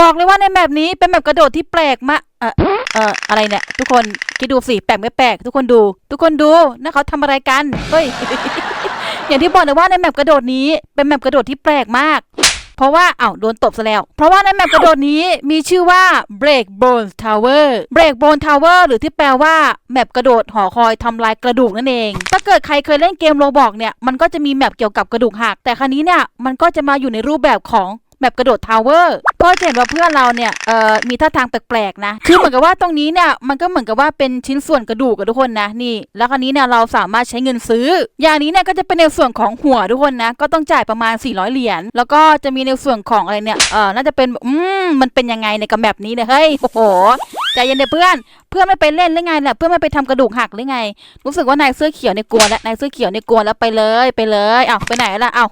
บอกเลยว่าในแมปนี้เป็นแมปกระโดดที่แปลกมากเออเอออะไรเนี่ยทุกคนคิดดูสิแปลกไม่แปลกทุกคนดู ทุกคนดูนะเขาทำอะไรกันเฮ้ยอย่างที่บอกเลยว่าในแมปกระโดดนี้เป็นแมปกระโดดที่แปลกมาก เพราะว่าอ้าวโดนตบซะแล้ว เพราะว่าในแมปกระโดดนี้มีชื่อว่า Break Bone Tower Break Bone Tower หรือที่แปลว่าแมปกระโดดหอคอยทำลายกระดูกนั่นเอง ถ้าเกิดใครเคยเล่นเกมโรบอกเนี่ยมันก็จะมีแมปเกี่ยวกับกระดูกหักแต่ครั้นี้เนี่ยมันก็จะมาอยู่ในรูปแบบของ แมปกระโดดทาวเวอร์เพราะจะเห็นว่าเพื่อนเราเนี่ยเอ่อมีท่าทางแปลกๆนะคือเหมือนกับว่าตรงนี้เนี่ยมันก็เหมือนกับว่าเป็นชิ้นส่วนกระดูกกับทุกคนนะนี่ แล้วคราวนี้เนี่ยเราสามารถใช้เงินซื้อ อย่างนี้เนี่ยก็จะเป็นในส่วนของหัวทุกคนนะ ก็ต้องจ่ายประมาณ 400 เหรียญแล้วก็จะมีในส่วนของอะไรเนี่ยเออน่าจะเป็นอืมมันเป็นยังไงในกับแบบนี้เนี่ยเฮ้ยโอ้โหใจเย็นเดี๋ยวเพื่อนเพื่อนไม่ไปเล่นหรือไงเนี่ยเพื่อนไม่ไปทำกระดูกหักหรือไง รู้สึกว่านายเสื้อเขียวเนี่ยกลัวแล้วนายเสื้อเขียวเนี่ยกลัวแล้วไปเลยไปเลยอ้าวไปไหนล่ะอ้าว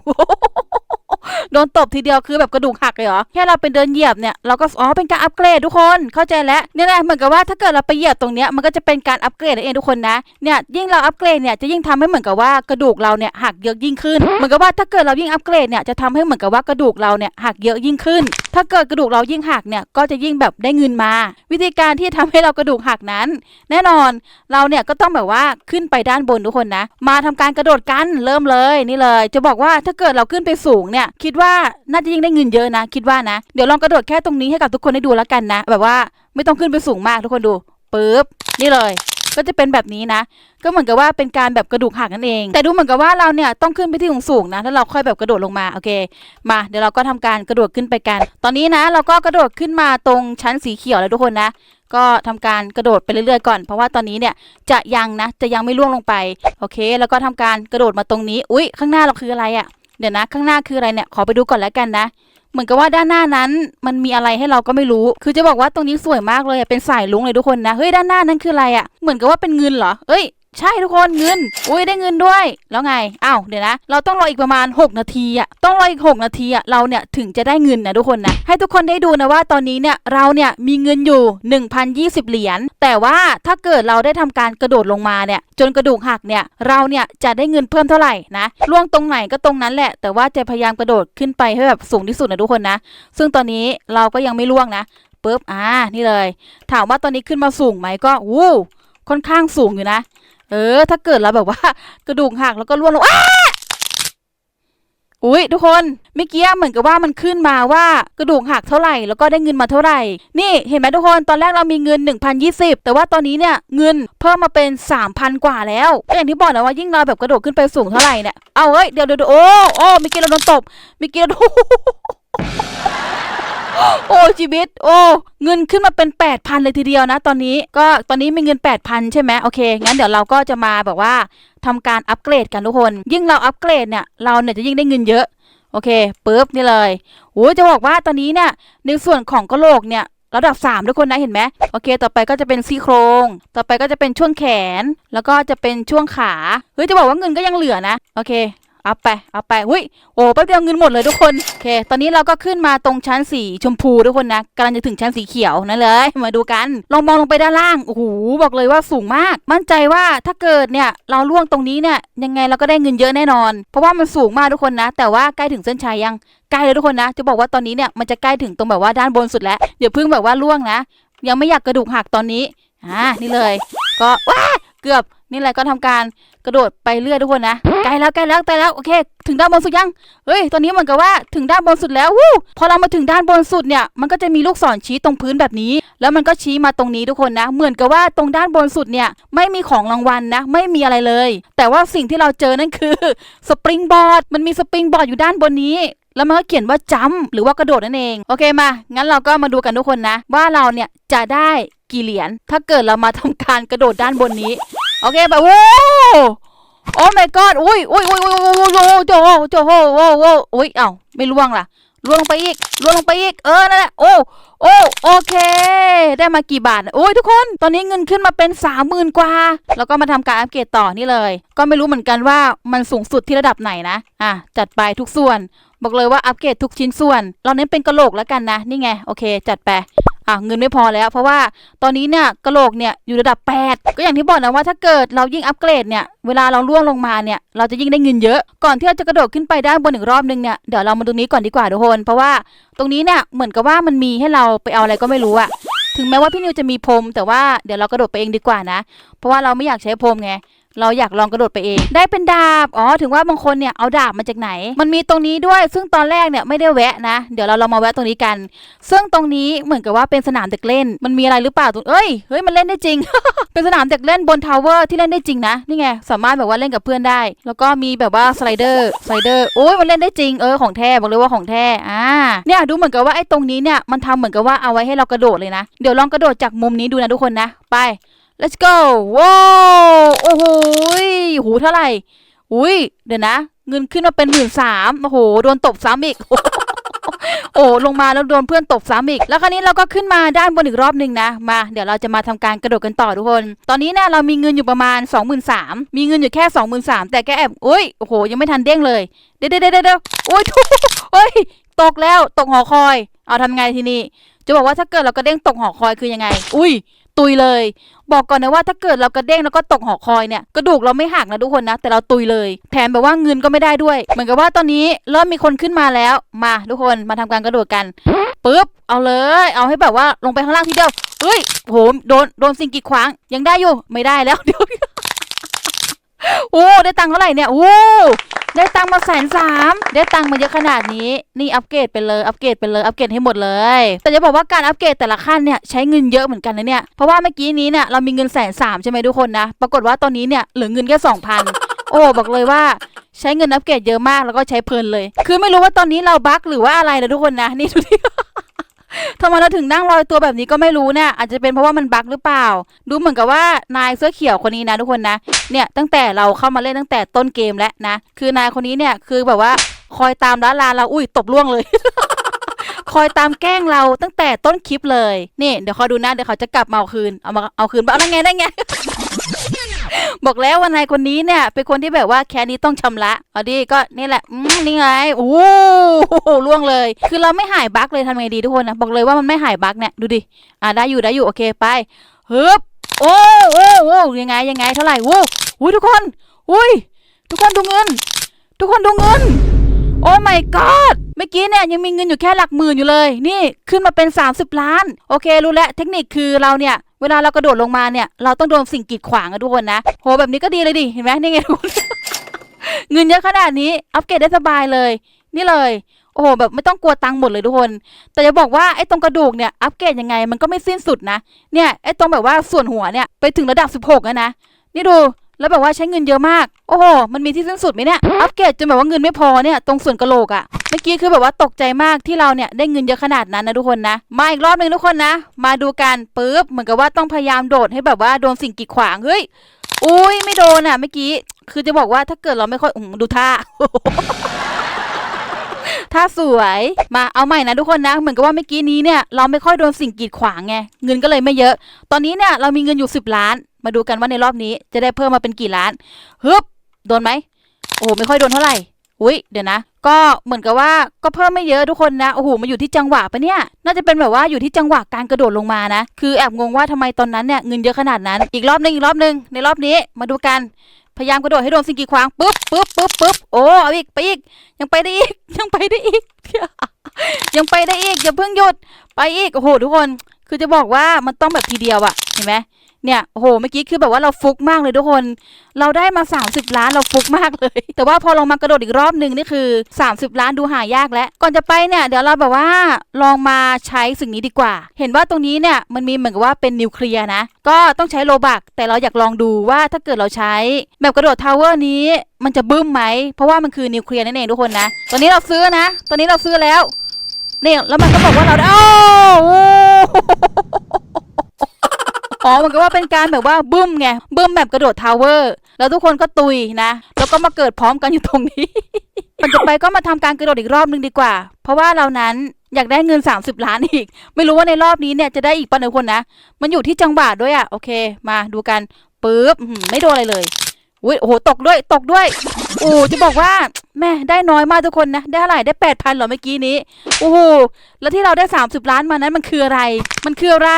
โดนตบทีเดียวคือแบบกระดูกหักเลยเหรอแค่เราเป็นเดินเหยียบเนี่ยเราก็อ๋อเป็นการอัปเกรดทุกคนเข้าใจแล้วเนี่ยแหละเหมือนกับว่าถ้าเกิดเราไปเหยียบตรงเนี้ยมันก็จะเป็นการอัปเกรดนั่นเองทุกคนนะเนี่ยยิ่งเราอัปเกรดเนี่ยจะยิ่งทำให้เหมือนกับว่ากระดูกเราเนี่ยหักเยอะยิ่งขึ้นเหมือนกับว่าถ้าเกิดเรายิ่งอัปเกรดเนี่ยจะทำให้เหมือนกับว่ากระดูกเราเนี่ยหักเยอะยิ่งขึ้น ถ้าเกิดกระดูกเรายิ่งหักเนี่ยก็จะยิ่งแบบได้เงินมา วิธีการที่ทำให้เรากระดูกหักนั้น แน่นอนเราเนี่ยก็ต้องแบบว่าขึ้นไปด้านบนทุกคนนะ มาทำการกระโดดกันเริ่มเลยนี่เลย จะบอกว่าถ้าเกิดเราขึ้นไปสูงเนี่ยคิดว่าน่าจะยิ่งได้เงินเยอะนะ คิดว่านะ เดี๋ยวลองกระโดดแค่ตรงนี้ให้กับทุกคนได้ดูแล้วกันนะ แบบว่าไม่ต้องขึ้นไปสูงมากทุกคนดูปึ๊บนี่เลยก็จะเป็นแบบนี้นะ ก็เหมือนกับว่าเป็นการแบบกระดูกหักนั่นเอง แต่ดูเหมือนกับว่าเราเนี่ยต้องขึ้นไปที่สูงๆนะแล้วเราค่อยแบบกระโดดลงมา โอเค มา เดี๋ยวเราก็ทำการกระโดดขึ้นไปกัน ตอนนี้นะ เราก็กระโดดขึ้นมาตรงชั้นสีเขียวแล้วทุกคนนะ ก็ทำการกระโดดไปเรื่อยๆก่อน เพราะว่าตอนนี้เนี่ยจะยังนะ จะยังไม่ล่วงลงไป โอเค แล้วก็ทำการกระโดดมาตรงนี้ อุ๊ย ข้างหน้าเราคืออะไรอะ่ะ เดี๋ยวนะข้างหน้าคืออะไรเนี่ยขอไปดูก่อนแล้วกันนะ เหมือนกับว่าด้านหน้านั้นมันมีอะไรให้เราก็ไม่รู้ คือจะบอกว่าตรงนี้สวยมากเลยเป็นสายลุงเลยทุกคนนะเฮ้ยด้านหน้านั้นคืออะไรอะ่ะเหมือนกับว่าเป็นเงินเหรอเอ้ย ใช่ทุกคนเงิน อุ้ยได้เงินด้วย แล้วไงอ้าวเดี๋ยวนะ เราต้องรออีกประมาณ 6 นาทีอะต้องรออีก 6 นาทีอะเราเนี่ยถึงจะได้เงินนะทุกคนนะให้ทุกคนได้ดูนะว่าตอนนี้เนี่ยเราเนี่ยมีเงินอยู่ 1,020 เหรียญแต่ว่าถ้าเกิดเราได้ทำการกระโดดลงมาเนี่ยจนกระดูกหักเนี่ยเราเนี่ยจะได้เงินเพิ่มเท่าไหร่นะล่วงตรงไหนก็ตรงนั้นแหละ แต่ว่าจะพยายามกระโดดขึ้นไปให้แบบสูงที่สุดนะทุกคนนะ ซึ่งตอนนี้เราก็ยังไม่ล่วงนะปุ๊บอ่านี่เลย ถามว่าตอนนี้ขึ้นมาสูงไหมก็วู้ค่อนข้างสูงอยู่นะ เออ ถ้าเกิดเราแบบว่า กระดูกหักแล้วก็ร่วงลงอ้าอุ้ยทุกคนเมื่อกี้เหมือนกับว่ามันขึ้นมาว่ากระดูกหักเท่าไหร่แล้วก็ได้เงินมาเท่าไหร่ นี่เห็นไหมทุกคนตอนแรกเรามีเงิน 1,020 แต่ว่าตอนนี้เนี่ยเงินเพิ่มมาเป็น 3,000 กว่าแล้วอย่างที่บอกนะว่ายิ่งเราแบบกระโดดขึ้นไปสูงเท่าไหร่เนี่ยเอาเฮ้ยเดี๋ยวเดี๋ยวเดี๋ยวโอ้โอ้เมื่อกี้เราโดนตบเมื่อกี้เรา โอ้ชีวิต โอ้เงินขึ้นมาเป็น 8,000 เลยทีเดียวนะ ตอนนี้ก็ตอนนี้มีเงิน 8,000 ใช่ไหมโอเค งั้นเดี๋ยวเราก็จะมาแบบว่าทำการอัปเกรดกันทุกคน ยิ่งเราอัปเกรดเนี่ยเราเนี่ยจะยิ่งได้เงินเยอะ โอเคปุ๊บนี่เลยโอ้จะบอกว่าตอนนี้เนี่ยในส่วนของกระโหลกเนี่ยระดับ 3 ทุกคนนะเห็นไหมโอเค ต่อไปก็จะเป็นซี่โครง ต่อไปก็จะเป็นช่วงแขน แล้วก็จะเป็นช่วงขา เฮ้ยจะบอกว่าเงินก็ยังเหลือนะ โอเค เอาไป เอาไปหุ้ยโอ้แป๊บเดียวเงินหมดเลยทุกคน โอเค ตอนนี้เราก็ขึ้นมาตรงชั้นสีชมพูทุกคนนะกำลังจะถึงชั้นสีเขียวนั่นเลย มาดูกัน ลองมองลงไปด้านล่าง โอ้โห บอกเลยว่าสูงมาก มั่นใจว่าถ้าเกิดเนี่ย เราล่วงตรงนี้เนี่ย ยังไงเราก็ได้เงินเยอะแน่นอน เพราะว่ามันสูงมากทุกคนนะ แต่ว่าใกล้ถึงเส้นชัยยัง ใกล้เลยทุกคนนะ จะบอกว่าตอนนี้เนี่ย มันจะใกล้ถึงตรงแบบว่าด้านบนสุดแล้วเดี๋ยวเพิ่งแบบว่าล่วงนะ ยังไม่อยากกระดูกหักตอนนี้ อ่า นี่เลย ก็ว้า เกือบนี่แหละก็ทำการกระโดดไปเรื่อยทุกคนนะใกล้แล้วใกล้แล้วใกล้แล้วโอเค ถึงด้านบนสุดยังเฮ้ยตอนนี้เหมือนกับว่าถึงด้านบนสุดแล้ววู้พอเรามาถึงด้านบนสุดเนี่ยมันก็จะมีลูกศรชี้ตรงพื้นแบบนี้ แล้วมันก็ชี้มาตรงนี้ทุกคนนะ เหมือนกับว่าตรงด้านบนสุดเนี่ยไม่มีของรางวัลนะ ไม่มีอะไรเลย แต่ว่าสิ่งที่เราเจอนั่นคือสปริงบอร์ดมันมีสปริงบอร์ดอยู่ด้านบนนี้ แล้วมันก็เขียนว่าจัมหรือว่ากระโดดนั่นเอง โอเคมา งั้นเราก็มาดูกันทุกคนนะ ว่าเราเนี่ยจะได้กี่เหรียญ ถ้าเกิดเรามาทำการกระโดดด้านบนนี้ โอเคแบบโอ้โอ้ my god อุ้ยอุ้ยอุ้ยอุ้ยอุ้ยอุ้ยอุ้ยโจโหโจโหโอ้โหอุ้ยเอ้าไม่ล่วงล่ะล่วงลงไปอีกล่วงลงไปอีก เออ นั่นแหละ โอ้ โอ้ โอเค ได้มากี่บาท โอ้ยทุกคน ตอนนี้เงินขึ้นมาเป็นสามหมื่นกว่า แล้วก็มาทำการอัปเกรดต่อนี่เลย ก็ไม่รู้เหมือนกันว่ามันสูงสุดที่ระดับไหนนะ อะ จัดไปทุกส่วน บอกเลยว่าอัปเกรดทุกชิ้นส่วน เราเน้นเป็นกระโหลกแล้วกันนะ นี่ไง โอเค จัดไปอะเงินไม่พอแล้ว เพราะว่าตอนนี้เนี่ยกระโหลกเนี่ยอยู่ระดับ 8 ก็อย่างที่บอกนะว่าถ้าเกิดเรายิ่งอัปเกรดเนี่ยเวลาเราล่วงลงมาเนี่ยเราจะยิ่งได้เงินเยอะ ก่อนที่เราจะกระโดดขึ้นไปด้านบนอีกรอบนึงเนี่ยเดี๋ยวเรามาตรงนี้ก่อนดีกว่าทุกคนเพราะว่าตรงนี้เนี่ยเหมือนกับว่ามันมีให้เราไปเอาอะไรก็ไม่รู้อะถึงแม้ว่าพี่นิวจะมีพรมแต่ว่าเดี๋ยวเรากระโดดไปเองดีกว่านะ เพราะว่าเราไม่อยากใช้พรมไง เราอยากลองกระโดดไปเอง ได้เป็นดาบ อ๋อ ถึงว่าบางคนเนี่ยเอาดาบมาจากไหน มันมีตรงนี้ด้วย ซึ่งตอนแรกเนี่ยไม่ได้แวะนะ เดี๋ยวเราลองมาแวะตรงนี้กัน ซึ่งตรงนี้เหมือนกับว่าเป็นสนามเด็กเล่น มันมีอะไรหรือเปล่าตรงเอ้ย เฮ้ย มันเล่นได้จริง เป็นสนามเด็กเล่นบนทาวเวอร์ที่เล่นได้จริงนะ นี่ไง สามารถแบบว่าเล่นกับเพื่อนได้ แล้วก็มีแบบว่าสไลเดอร์ สไลเดอร์ โอ้ย มันเล่นได้จริง เออ ของแท้ บอกเลยว่าของแท้ อ่า เนี่ยดูเหมือนกับว่าไอ้ตรงนี้เนี่ย มันทำเหมือนกับว่าเอาไว้ให้เรากระโดดเลยนะ เดี๋ยวลองกระโดดจากมุมนี้ดูนะทุกคนนะ ไป let's go ว้าวโอ้โหยโหเท่าไหร่อุ้ยเดี๋ยวนะ เงินขึ้นมาเป็นหมื่นสามโอ้โหโดนตบซ้ำอีกโอ้ลงมาแล้วโดนเพื่อนตบซ้ำอีก แล้วคราวนี้เราก็ขึ้นมาด้านบนอีกรอบหนึ่งนะ มา เดี๋ยวเราจะมาทำการกระโดดกันต่อทุกคน ตอนนี้เนี่ยเรามีเงินอยู่ประมาณ 2 3 0 0 0มีเงินอยู่แค่ 2 3 0 0 0แต่แกแอบอุ้ยโอ้โห ยังไม่ทันเด้งเลย เดี๋ยวเดี๋ยวเดี๋ยวเดี๋ยวโอ้ยทุเฮ้ย ตกแล้ว ตกหอคอย เอาทำไงทีนี้ จะบอกว่าถ้าเกิดเรากระเด้งตกหอคอยคือยังไง อุ้ย ตุยเลย บอกก่อนนะว่าถ้าเกิดเรากระเด้งแล้วก็ตกหอคอยเนี่ยกระดูกเราไม่หักนะทุกคนนะ แต่เราตุยเลย แถมแบบว่าเงินก็ไม่ได้ด้วย เหมือนกับว่าตอนนี้เริ่มมีคนขึ้นมาแล้วมาทุกคนมาทำการกระโดดกันปึ๊บเอาเลย เอาให้แบบว่าลงไปข้างล่างทีเดียวเฮ้ยโหโดนโดนสิ่งกีดขวางยังได้อยู่ไม่ได้แล้วเดี๋ยว โอ้ได้ตังค์เท่าไหร่เนี่ยโอ้ได้ตังค์มาแสนสามได้ตังค์มาเยอะขนาดนี้ นี่อัปเกรดไปเลย อัปเกรดไปเลย อัปเกรดให้หมดเลย แต่จะบอกว่าการอัปเกรดแต่ละขั้นเนี่ยใช้เงินเยอะเหมือนกันนะเนี่ย เพราะว่าเมื่อกี้นี้เนี่ยเรามีเงินแสนสามใช่ไหมทุกคนนะ ปรากฏว่าตอนนี้เนี่ยเหลือเงินแค่สองพันโอ้บอกเลยว่าใช้เงินอัปเกรดเยอะมากแล้วก็ใช้เพลินเลย คือไม่รู้ว่าตอนนี้เราบั๊กหรือว่าอะไรนะทุกคนนะ นี่ดูดิ ทำไมเราถึงนั่งลอยตัวแบบนี้ก็ไม่รู้เนี่ยอาจจะเป็นเพราะว่ามันบั๊กหรือเปล่า ดูเหมือนกับว่านายเสื้อเขียวคนนี้นะทุกคนนะเนี่ยตั้งแต่เราเข้ามาเล่นตั้งแต่ต้นเกมแล้วนะคือนายคนนี้เนี่ยคือแบบว่าคอยตามล้าลาเราอุ้ยตบล่วงเลย คอยตามแกล้งเราตั้งแต่ต้นคลิปเลยนี่เดี๋ยวคอยดูนะเดี๋ยวเขาจะกลับมาเอาคืนเอามาเอาคืนบ้างนั่นไงนั่นไง บอกแล้วว่านายคนนี้เนี่ยเป็นคนที่แบบว่าแค่นี้ต้องชำระเอาดีก็นี่แหละอืมนี่ไงโอ้โหล่วงเลย คือเราไม่หายบั๊กเลยทำไงดีทุกคนนะบอกเลยว่ามันไม่หายบั๊กเนี่ยดูดิอะได้อยู่ได้อยู่โอเคไปฮึบโอ้โอ้โอ้ยังไงยังไงเท่าไหร่วู้อุ้ยทุกคนอุ้ยทุกคนดูเงิน ทุกคนดูเงินโอ้ my god เมื่อกี้เนี่ยยังมีเงินอยู่แค่หลักหมื่นอยู่เลย นี่ขึ้นมาเป็น 30 ล้าน โอเค รู้แล้วเทคนิคคือเราเนี่ย เวลาเรากระโดดลงมาเนี่ย เราต้องโดนสิ่งกีดขวางอะทุกคนนะ โหแบบนี้ก็ดีเลยดิ เห็นไหมนี่ไงทุกคนเงินเยอะขนาดนี้ อัปเกรดได้สบายเลย นี่เลย โอ้โห แบบไม่ต้องกลัวตังค์หมดเลยทุกคน แต่จะบอกว่าไอ้ตรงกระดูกเนี่ย อัปเกรดยังไงมันก็ไม่สิ้นสุดนะ เนี่ย ไอ้ตรงแบบว่าส่วนหัวเนี่ย ไปถึงระดับ 16แล้วนะ นี่ดู แล้วแบบว่าใช้เงินเยอะมาก โอ้โห มันมีที่สิ้นสุดไหมเนี่ย อัปเกรดจนแบบว่าเงินไม่พอเนี่ย ตรงส่วนกะโหลกอะเมื่อกี้คือแบบว่าตกใจมากที่เราเนี่ยได้เงินเยอะขนาดนั้นนะทุกคนนะ มาอีกรอบหนึ่งทุกคนนะ มาดูกันปึ๊บ เหมือนกับว่าต้องพยายามโดดให้แบบว่าโดนสิ่งกีดขวาง เฮ้ย อุ้ยไม่โดนอะเมื่อกี้ คือจะบอกว่าถ้าเกิดเราไม่ค่อยอดูท่าถ้าสวยมาเอาใหม่นะทุกคนนะ เหมือนกับว่าเมื่อกี้นี้เนี่ยเราไม่ค่อยโดนสิ่งกีดขวางไงเงินก็เลยไม่เยอะ ตอนนี้เนี่ยเรามีเงินอยู่ 10 ล้าน มาดูกันว่าในรอบนี้จะได้เพิ่มมาเป็นกี่ล้านฮึบโดนไหมโอ้โหไม่ค่อยโดนเท่าไหร่อุ้ยเดี๋ยวนะ ก็เหมือนกับว่าก็เพิ่มไม่เยอะทุกคนนะโอ้โหมาอยู่ที่จังหวะปะเนี่ย น่าจะเป็นแบบว่าอยู่ที่จังหวะการกระโดดลงมานะ คือแอบงงว่าทำไมตอนนั้นเนี่ยเงินเยอะขนาดนั้น อีกรอบนึงอีกรอบนึงในรอบนี้มาดูกันพยายามกระโดดให้โดนสิ่งกีดขวางปุ๊บปุ๊บปุ๊บปุ๊บโอ้เอาอีกไปอีกยังไปได้อีกยังไปได้อีกยังไปได้อีกอย่าเพิ่งหยุดไปอีกโอ้โหทุกคน คือจะบอกว่ามันต้องแบบทีเดียวอะเห็นไหมเนี่ยโอ้โหเมื่อกี้คือแบบว่าเราฟุกมากเลยทุกคน เราได้มา 30 ล้านเราฟุกมากเลย แต่ว่าพอลงมากระโดดอีกรอบหนึ่งนี่คือ 30 ล้านดูหายากแล้ว ก่อนจะไปเนี่ยเดี๋ยวเราแบบว่าลองมาใช้สิ่งนี้ดีกว่า เห็นว่าตรงนี้เนี่ยมันมีเหมือนกับว่าเป็นนิวเคลียร์นะ ก็ต้องใช้โลบักแต่เราอยากลองดูว่าถ้าเกิดเราใช้แบบกระโดดทาวเวอร์นี้มันจะบึ้มไหม เพราะว่ามันคือนิวเคลียร์นั่นเองทุกคนนะ ตอนนี้เราซื้อนะ ตอนนี้เราซื้อแล้ว เนี่ยแล้วมันก็บอกว่าเราได้อ้าวโอ๋อมันก็ว่าเป็นการแบบว่าบึ้มไงบึ้มแบบกระโดดทาวเวอร์ แล้วทุกคนก็ตุยนะ แล้วก็มาเกิดพร้อมกันอยู่ตรงนี้มันจะไปก็มาทำการกระโดดอีกรอบนึงดีกว่า เพราะว่าเรานั้นอยากได้เงิน 30 ล้านอีก ไม่รู้ว่าในรอบนี้เนี่ยจะได้อีกปะเนยคนนะ มันอยู่ที่จังหวะด้วยอะ โอเค มาดูกัน ปึ๊บ ไม่โดนอะไรเลย อุ้ยโอ้โหตกด้วยตกด้วยโอ้จะบอกว่าแม่ได้น้อยมากทุกคนนะ ได้เท่าไหร่ได้แปดพันเหรอเมื่อกี้นี้โอ้โหแล้วที่เราได้สามสิบล้านมานั้นมันคืออะไร มันคืออะไร